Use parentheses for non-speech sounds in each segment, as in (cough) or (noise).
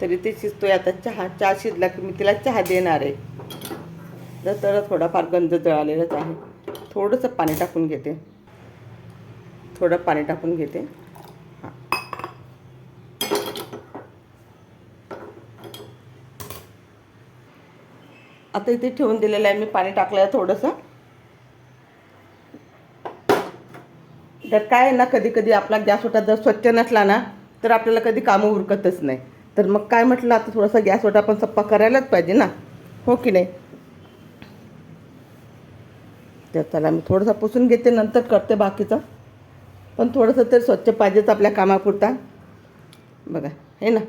तरी ते शिजतोय. आता चहा चहा शिजला की मी तिला चहा देणार आहे. तर तर थोडाफार गंज जळालेलाच आहे. थोडंसं पाणी टाकून घेते. थोडं पाणी टाकून घेते. हां. आता इथे ठेवून दिलेलं आहे मी पाणी टाकलं आहे थोडंसं. तर काय आहे ना कधी कधी आपला गॅस ओटा जर स्वच्छ नसला ना तर आपल्याला कधी कामं उरकतच नाही. तर मग काय म्हटलं आता थोडासा गॅस आपण सप्पा करायलाच पाहिजे ना. हो की नाही? तर चला मी थोडंसं पुसून घेते नंतर करते बाकीचं. पण थोडंसं तर स्वच्छ पाहिजेच आपल्या कामापुरता. बघा हे ना.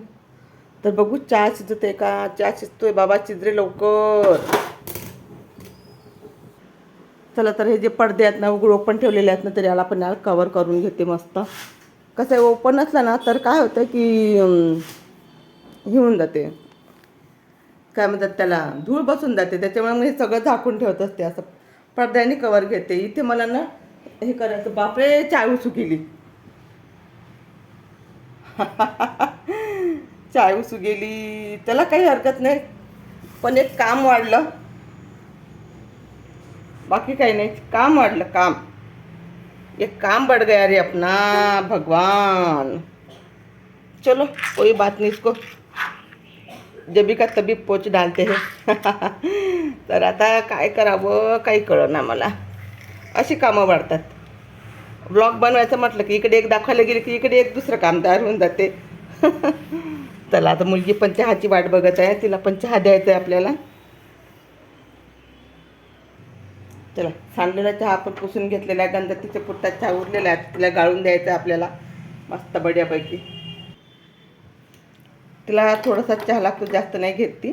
तर बघू चहा शिजते का? चहा शिजतोय. बाबा चिजरे लवकर. चला तर हे जे पडदे आहेत ना उघड ओपन ठेवलेले आहेत ना तरी याला पण याला कवर करून घेते मस्त. कसं आहे ओपन असलं ना तर काय होतं की घेऊन जाते. काय म्हणतात त्याला? धूळ बसून जाते. त्याच्यामुळे मी हे सगळं झाकून ठेवत असते असं. पडद्याने कवर घेते. इथे मला ना हे करायचं. बापरे चाय उसू गेली (laughs) चाय उसू गेली त्याला काही हरकत नाही. पण एक काम वाढलं. बाकी काही नाही. काम वाढलं काम. एक काम बढ़ गया रे अपना भगवान. चलो कोई बात नहीं इसको. जबी का तबी पोच डालते हैं तर आता काय करावं काही कळना मला. अशी कामं वाढतात. ब्लॉग बनवायचं म्हटलं की इकडे एक दाखवायला गेलं की इकडे एक दुसरं काम तयार होऊन जाते. चला आता मुलगी पण चहाची वाट बघत आहे तिला पण चहा द्यायचा आहे आपल्याला. चला सांडलेला चहा आपण पुसून घेतलेला आहे गंधतीच्या पुरता चहा उरलेला आहे तिला गाळून द्यायचा आहे आपल्याला. मस्त बढ्यापैकी. तिला थोडासा चहा लागतो जास्त नाही घेत ती.